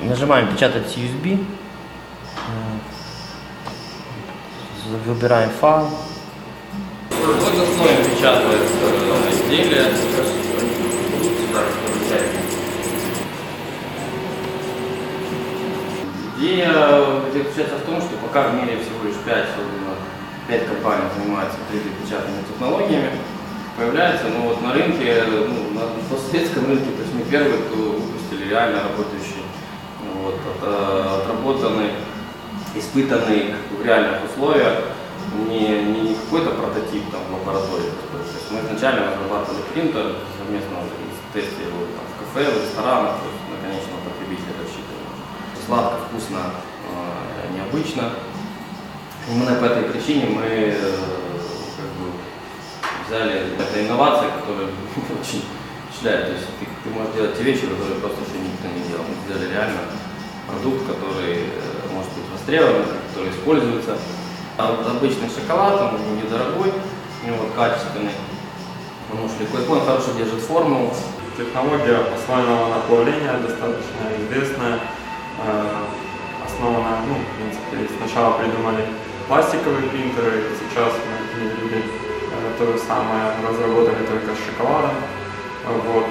Нажимаем печатать USB. Э, Выбираем файл. Вот основе печатается изделие. Идея заключается в том, что пока в мире всего лишь 5, 5 компаний занимаются 3D-печатными технологиями, появляется, ну вот на рынке, ну, на постсоветском рынке, то есть мы первые, кто выпустили реально э, отработанный, испытанный в реальных условиях, не, не, какой-то прототип там, в лаборатории. То есть мы изначально разрабатывали принтер, совместно тестили его там, в кафе, в ресторанах, то есть на конечного потребителя рассчитывали. Сладко, вкусно, э, необычно. Именно по этой причине мы э, как бы, взяли это инновация, которая очень впечатляет. То есть ты, ты можешь делать те вещи, которые просто еще никто не делал. Мы сделали реально продукт, который э, может быть востребован, который используется. А обычный шоколад, он недорогой, у него качественный. Он уж легко, он хорошо держит форму. Технология послойного наплавления достаточно известная, э, основана, ну, в принципе, сначала придумали пластиковые принтеры, сейчас мы люди э, то же самое разработали только с шоколадом. Вот.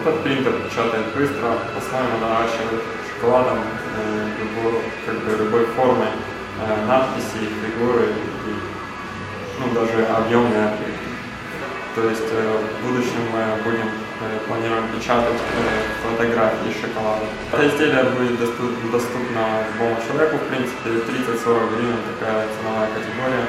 Этот принтер печатает быстро, послойно наращивает шоколадом э, любой, как бы любой формы э, надписи, фигуры и ну, даже объемные объекты. То есть э, в будущем мы будем планируем печатать фотографии шоколада. Это изделие будет доступ- доступно любому человеку, в принципе, 30-40 гривен такая ценовая категория.